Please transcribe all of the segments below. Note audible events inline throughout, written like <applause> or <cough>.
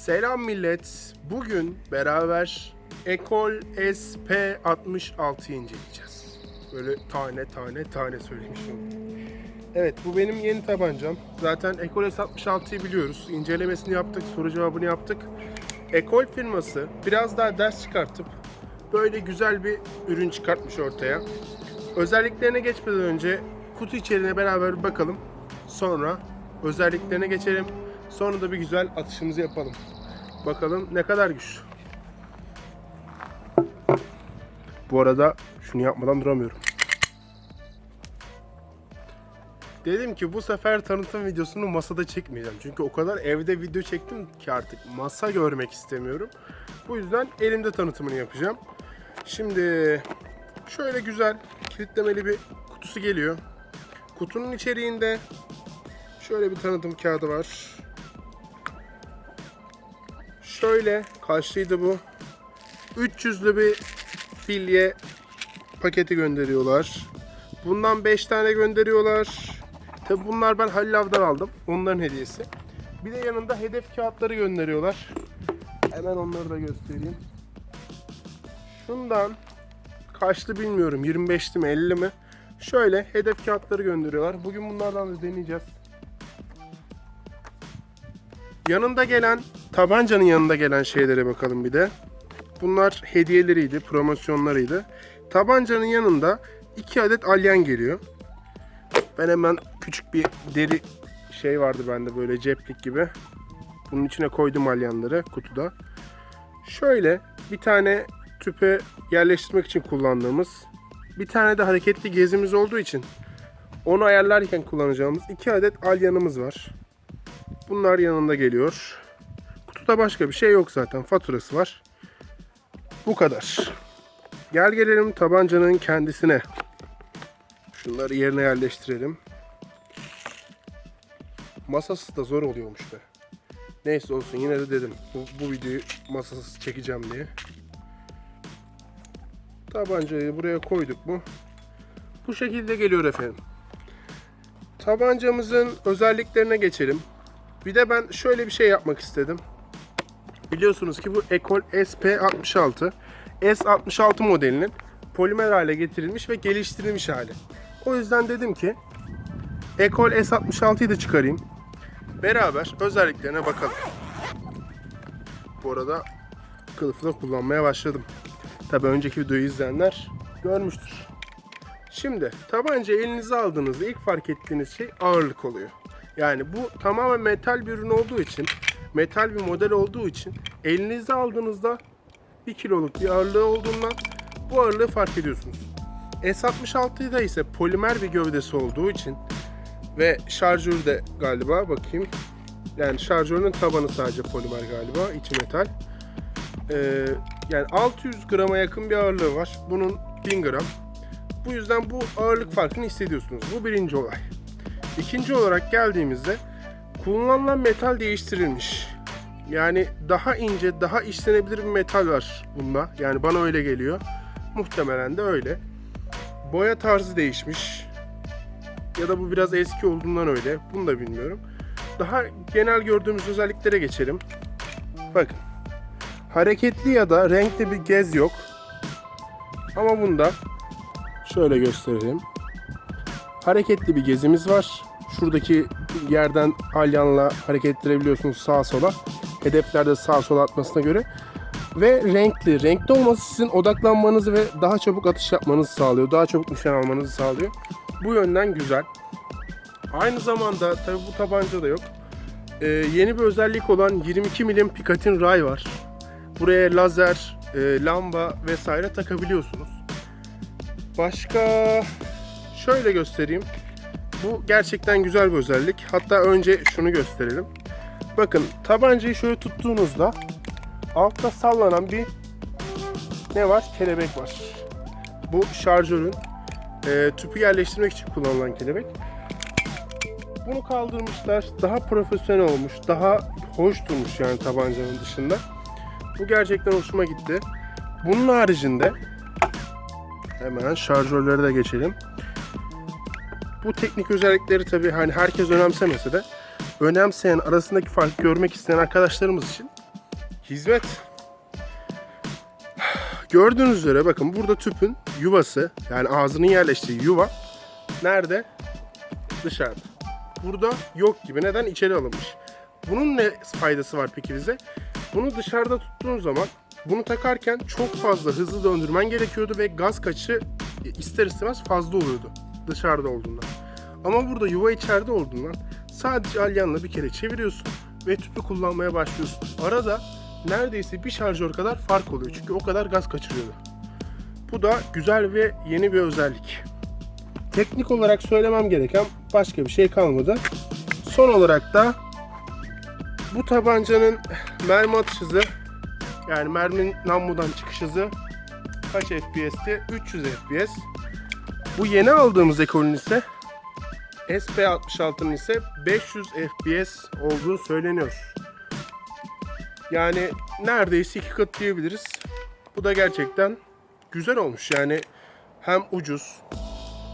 Selam millet. Bugün beraber Ekol SP66'yı inceleyeceğiz. Böyle tane tane tane söylemişim. Evet bu benim yeni tabancam. Zaten Ekol S66'yı biliyoruz. İncelemesini yaptık, soru cevabını yaptık. Ekol firması biraz daha ders çıkartıp böyle güzel bir ürün çıkartmış ortaya. Özelliklerine geçmeden önce kutu içeriğine beraber bakalım. Sonra özelliklerine geçelim. Sonra da bir güzel atışımızı yapalım. Bakalım ne kadar güçlü. Bu arada şunu yapmadan duramıyorum. Dedim ki bu sefer tanıtım videosunu masada çekmeyeceğim. Çünkü o kadar evde video çektim ki artık masa görmek istemiyorum. Bu yüzden elimde tanıtımını yapacağım. Şimdi şöyle güzel kilitlemeli bir kutusu geliyor. Kutunun içeriğinde şöyle bir tanıtım kağıdı var. Şöyle kaçlıydı bu? 300'lü bir filye paketi gönderiyorlar. Bundan 5 tane gönderiyorlar. Tabi bunlar ben Halil Av'dan aldım. Onların hediyesi. Bir de yanında hedef kağıtları gönderiyorlar. Hemen onları da göstereyim. Şundan kaçlı bilmiyorum. 25'li mi 50 mi? Şöyle hedef kağıtları gönderiyorlar. Bugün bunlardan da deneyeceğiz. Yanında gelen, tabancanın yanında gelen şeylere bakalım bir de. Bunlar hediyeleriydi, promosyonlarıydı. Tabancanın yanında iki adet alyan geliyor. Ben hemen küçük bir deri şey vardı bende böyle ceplik gibi. Bunun içine koydum alyanları kutuda. Şöyle bir tane tüpe yerleştirmek için kullandığımız bir tane de hareketli gezimiz olduğu için onu ayarlarken kullanacağımız iki adet alyanımız var. Bunlar yanında geliyor. Kutuda başka bir şey yok zaten. Faturası var. Bu kadar. Gel gelelim tabancanın kendisine. Şunları yerine yerleştirelim. Masası da zor oluyormuş be. Neyse olsun yine de dedim. Bu, bu videoyu masasız çekeceğim diye. Tabancayı buraya koyduk mu? Bu şekilde geliyor efendim. Tabancamızın özelliklerine geçelim. Bir de ben şöyle bir şey yapmak istedim. Biliyorsunuz ki bu Ekol SP66. S66 modelinin polimer hale getirilmiş ve geliştirilmiş hali. O yüzden dedim ki Ekol S66'yı da çıkarayım. Beraber özelliklerine bakalım. Bu arada kılıfı da kullanmaya başladım. Tabi önceki videoyu izleyenler görmüştür. Şimdi tabanca elinize aldığınızda ilk fark ettiğiniz şey ağırlık oluyor. Yani bu tamamen metal bir ürün olduğu için, metal bir model olduğu için elinize aldığınızda 1 kiloluk bir ağırlığı olduğundan bu ağırlığı fark ediyorsunuz. S66'da ise polimer bir gövdesi olduğu için ve şarjörü de galiba bakayım. Yani şarjörün tabanı sadece polimer galiba, içi metal. Ee, yani 600 grama yakın bir ağırlığı var. Bunun 1000 gram. Bu yüzden bu ağırlık farkını hissediyorsunuz. Bu birinci olay. İkinci olarak geldiğimizde kullanılan metal değiştirilmiş. Yani daha ince, daha işlenebilir bir metal var bunda. Yani bana öyle geliyor. Muhtemelen de öyle. Boya tarzı değişmiş. Ya da bu biraz eski olduğundan öyle. Bunu da bilmiyorum. Daha genel gördüğümüz özelliklere geçelim. Bakın. Hareketli ya da renkli bir gez yok. Ama bunda şöyle göstereyim. Hareketli bir gezimiz var. Şuradaki yerden alyanla hareket ettirebiliyorsunuz sağa sola. Hedeflerde sağa sola atmasına göre. Ve renkli. Renkli olması sizin odaklanmanızı ve daha çabuk atış yapmanızı sağlıyor. Daha çabuk nişan almanızı sağlıyor. Bu yönden güzel. Aynı zamanda tabi bu tabanca da yok. Ee, yeni bir özellik olan 22 milim Picatinny ray var. Buraya lazer, e, lamba vesaire takabiliyorsunuz. Başka şöyle göstereyim. Bu gerçekten güzel bir özellik. Hatta önce şunu gösterelim. bakın tabancayı şöyle tuttuğunuzda altta sallanan bir ne var? Kelebek var. Bu şarjörün e, tüpü yerleştirmek için kullanılan kelebek. Bunu kaldırmışlar. Daha profesyonel olmuş. Daha hoş durmuş yani tabancanın dışında. Bu gerçekten hoşuma gitti. Bunun haricinde hemen şarjörlere de geçelim. Bu teknik özellikleri tabii hani herkes önemsemese de önemseyen arasındaki farkı görmek isteyen arkadaşlarımız için hizmet. Gördüğünüz üzere bakın burada tüpün yuvası yani ağzının yerleştiği yuva nerede? Dışarıda. Burada yok gibi. Neden? İçeri alınmış. Bunun ne faydası var peki bize? Bunu dışarıda tuttuğun zaman bunu takarken çok fazla hızlı döndürmen gerekiyordu ve gaz kaçışı ister istemez fazla oluyordu dışarıda olduğundan. Ama burada yuva içeride olduğundan sadece alyanla bir kere çeviriyorsun ve tüpü kullanmaya başlıyorsun. Arada neredeyse bir şarjör kadar fark oluyor çünkü o kadar gaz kaçırıyordu. Bu da güzel ve yeni bir özellik. Teknik olarak söylemem gereken başka bir şey kalmadı. Son olarak da bu tabancanın mermi atış hızı yani merminin namludan çıkış hızı kaç FPS'ti? 300 FPS. Bu yeni aldığımız ekolün ise SP66'nın ise 500 FPS olduğu söyleniyor. Yani neredeyse iki kat diyebiliriz. Bu da gerçekten güzel olmuş. Yani hem ucuz,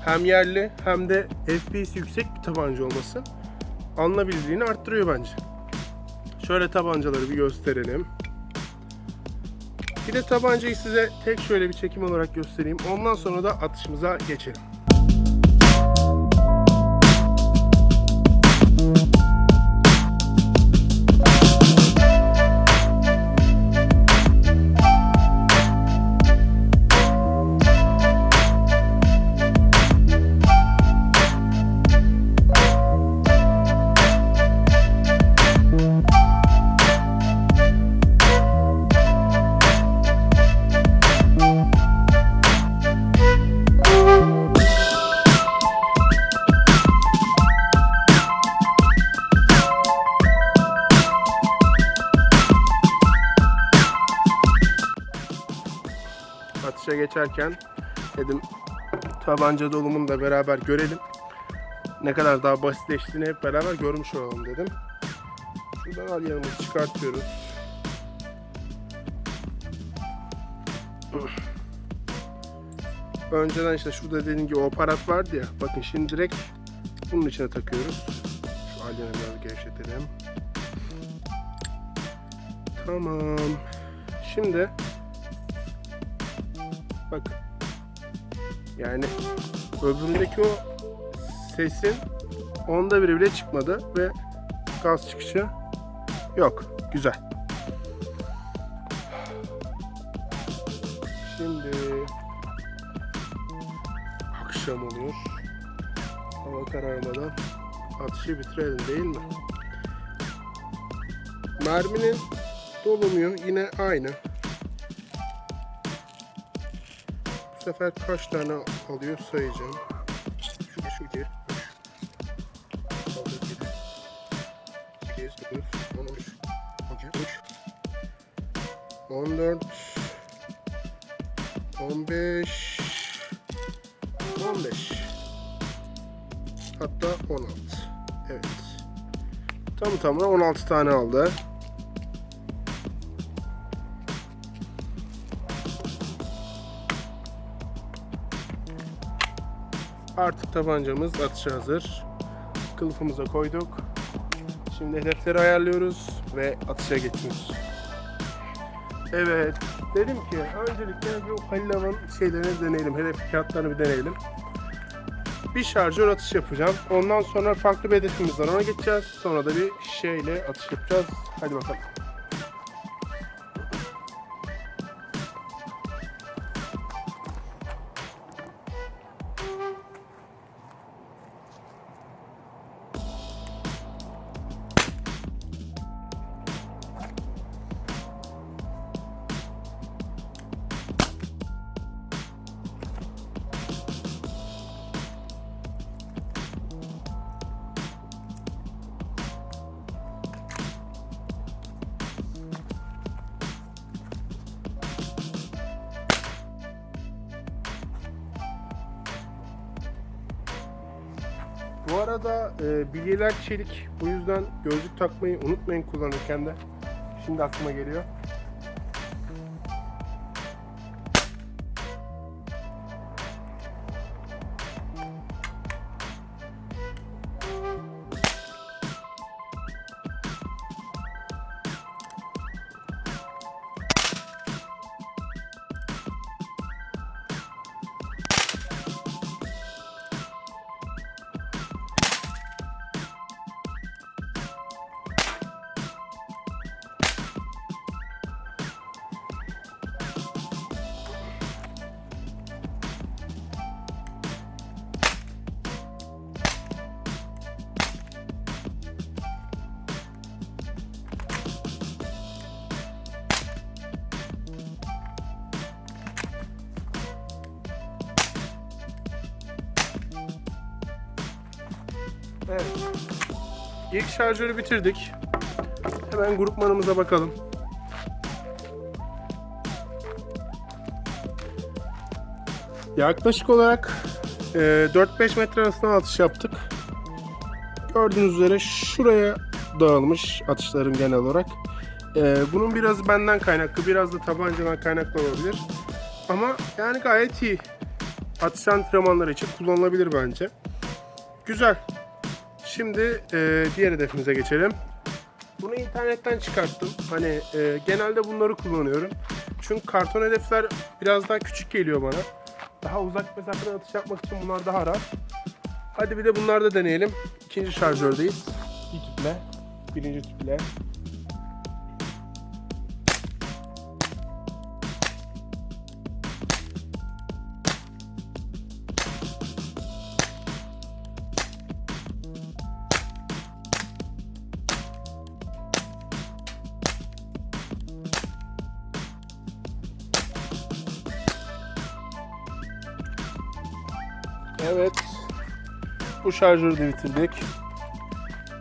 hem yerli, hem de FPS yüksek bir tabanca olması alınabildiğini arttırıyor bence. Şöyle tabancaları bir gösterelim. Bir de tabancayı size tek şöyle bir çekim olarak göstereyim. Ondan sonra da atışımıza geçelim. Geçerken dedim tabanca dolumunu da beraber görelim. Ne kadar daha basitleştiğini hep beraber görmüş olalım dedim. Şuradan al yanımızı çıkartıyoruz. <clears throat> Önceden işte şurada dediğim gibi o aparat vardı ya. Bakın şimdi direkt bunun içine takıyoruz. Şu alyanı biraz gevşetelim. Tamam. Şimdi Bak. Yani öbüründeki o sesin onda biri bile çıkmadı ve gaz çıkışı yok. Güzel. Şimdi akşam oluyor. Hava kararmadan atışı bitirelim değil mi? Merminin dolumu yine aynı. Sefer kaç tane alıyor sayacağım. Şu şu iki, üç, on dört, on beş, on beş, hatta on altı. Evet. Tam tamına 16 tane aldı. Artık tabancamız atışa hazır. Kılıfımıza koyduk. Şimdi hedefleri ayarlıyoruz ve atışa geçiyoruz. Evet. Dedim ki öncelikle bu Halil Ava'nın şeylerini deneyelim. Hedef kağıtlarını bir deneyelim. Bir şarjör atış yapacağım. Ondan sonra farklı bir hedefimiz. Ona geçeceğiz. Sonra da bir şeyle atış yapacağız. Hadi bakalım. Arada e, bilyeler çelik. Bu yüzden gözlük takmayı unutmayın kullanırken de. Şimdi aklıma geliyor. Evet. İlk şarjörü bitirdik. Hemen grupmanımıza bakalım. Yaklaşık olarak e, 4-5 metre arasında atış yaptık. Gördüğünüz üzere şuraya dağılmış atışlarım genel olarak. E, bunun biraz benden kaynaklı, biraz da tabancadan kaynaklı olabilir. Ama yani gayet iyi. Atış antrenmanları için kullanılabilir bence. Güzel. Şimdi e, diğer hedefimize geçelim. Bunu internetten çıkarttım. Hani e, genelde bunları kullanıyorum. Çünkü karton hedefler biraz daha küçük geliyor bana. Daha uzak mesafeden atış yapmak için bunlar daha rahat. Hadi bir de bunlarda deneyelim. İkinci şarjördeyiz. Bir tüple. Birinci tüple. Bu şarjörü de bitirdik.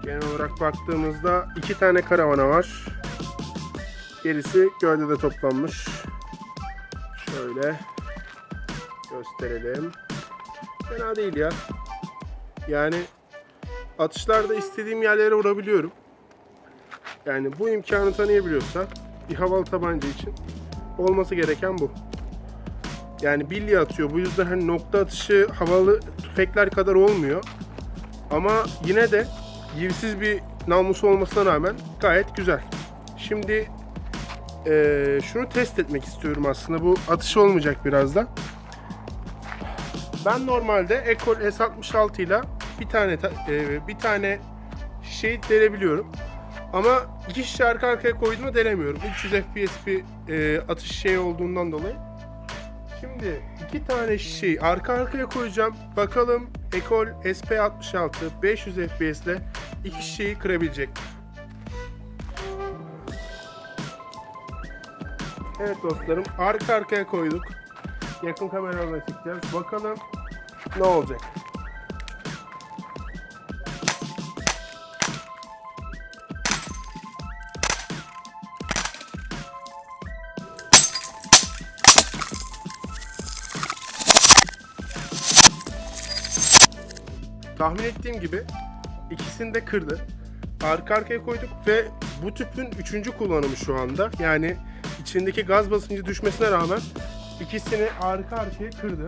Genel olarak baktığımızda iki tane karavana var. Gerisi gövdede toplanmış. Şöyle gösterelim. Fena değil ya. Yani atışlarda istediğim yerlere vurabiliyorum. Yani bu imkanı tanıyabiliyorsa bir havalı tabanca için olması gereken bu. Yani bilye atıyor. Bu yüzden hani nokta atışı havalı tüfekler kadar olmuyor. Ama yine de yivsiz bir namlusu olmasına rağmen gayet güzel. Şimdi eee, şunu test etmek istiyorum aslında. Bu atış olmayacak birazdan. Ben normalde Ekol S66 ile bir tane ta- eee, bir tane şey delebiliyorum. Ama iki şişe arka arkaya koyduğumda delemiyorum. 300 FPS bir eee, atış şey olduğundan dolayı. Şimdi iki tane şişeyi arka arkaya koyacağım. Bakalım Ekol SP66 500 FPS ile iki şişeyi kırabilecek. mi? Evet dostlarım arka arkaya koyduk. Yakın kameradan çekeceğiz. Bakalım ne olacak. Tahmin ettiğim gibi ikisini de kırdı. Arka arkaya koyduk ve bu tüpün üçüncü kullanımı şu anda. Yani içindeki gaz basıncı düşmesine rağmen ikisini arka arkaya kırdı.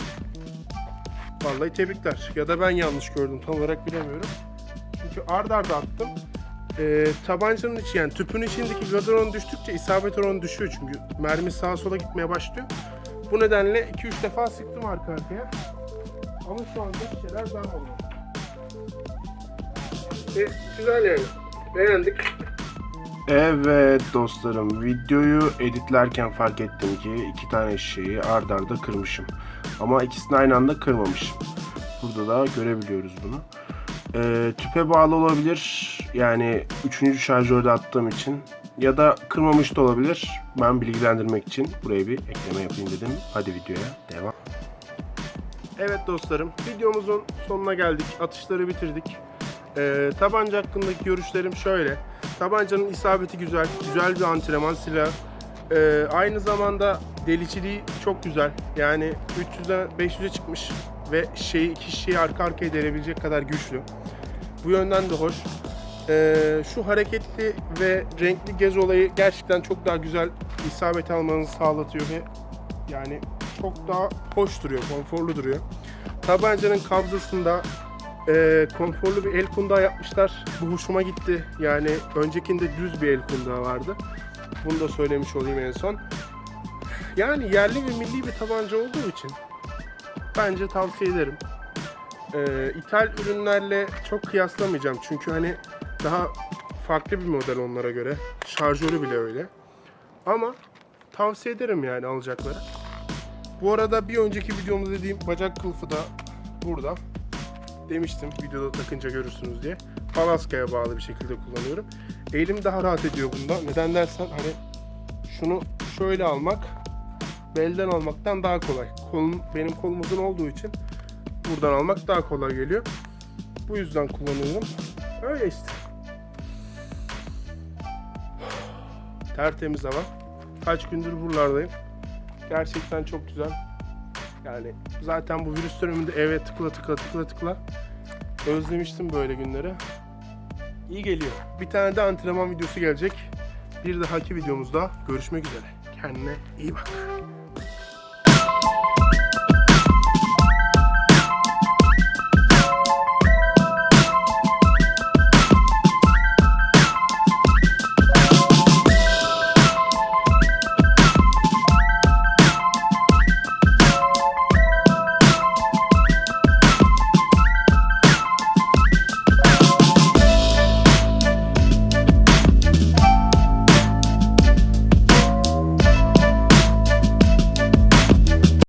Vallahi tebrikler. Ya da ben yanlış gördüm tam olarak bilemiyorum. Çünkü ard arda attım. Ee, tabancanın içi yani tüpün içindeki gaz oranı düştükçe isabet oranı düşüyor çünkü mermi sağa sola gitmeye başlıyor. Bu nedenle 2-3 defa sıktım arka arkaya. Ama şu anda bir şeyler daha oluyor. E, güzel yani. Beğendik. Evet dostlarım videoyu editlerken fark ettim ki iki tane şişeyi ard arda kırmışım. Ama ikisini aynı anda kırmamışım. Burada da görebiliyoruz bunu. Ee, tüpe bağlı olabilir. Yani üçüncü şarjörde attığım için. Ya da kırmamış da olabilir. Ben bilgilendirmek için buraya bir ekleme yapayım dedim. Hadi videoya devam. Evet dostlarım videomuzun sonuna geldik. Atışları bitirdik. Ee, tabanca hakkındaki görüşlerim şöyle. Tabancanın isabeti güzel, güzel bir antrenman silahı. Ee, aynı zamanda deliciliği çok güzel. Yani 300'e 500'e çıkmış ve şeyi iki şeyi arka arkaya delebilecek kadar güçlü. Bu yönden de hoş. Ee, şu hareketli ve renkli gez olayı gerçekten çok daha güzel isabet almanızı sağlatıyor ve yani çok daha hoş duruyor, konforlu duruyor. Tabancanın kabzasında e, konforlu bir el kundağı yapmışlar. Bu hoşuma gitti. Yani öncekinde düz bir el kundağı vardı. Bunu da söylemiş olayım en son. Yani yerli ve milli bir tabanca olduğu için bence tavsiye ederim. Ee, ithal ürünlerle çok kıyaslamayacağım çünkü hani daha farklı bir model onlara göre. Şarjörü bile öyle. Ama tavsiye ederim yani alacakları. Bu arada bir önceki videomda dediğim bacak kılıfı da burada. Demiştim videoda takınca görürsünüz diye. Palaska'ya bağlı bir şekilde kullanıyorum. Elim daha rahat ediyor bunda. Neden dersen hani şunu şöyle almak belden almaktan daha kolay. Kolum, benim kolum uzun olduğu için buradan almak daha kolay geliyor. Bu yüzden kullanıyorum. Öyle işte. Tertemiz hava. Kaç gündür buralardayım. Gerçekten çok güzel. Yani zaten bu virüs döneminde eve tıkla tıkla tıkla tıkla özlemiştim böyle günleri. İyi geliyor. Bir tane de antrenman videosu gelecek. Bir dahaki videomuzda görüşmek üzere. Kendine iyi bak.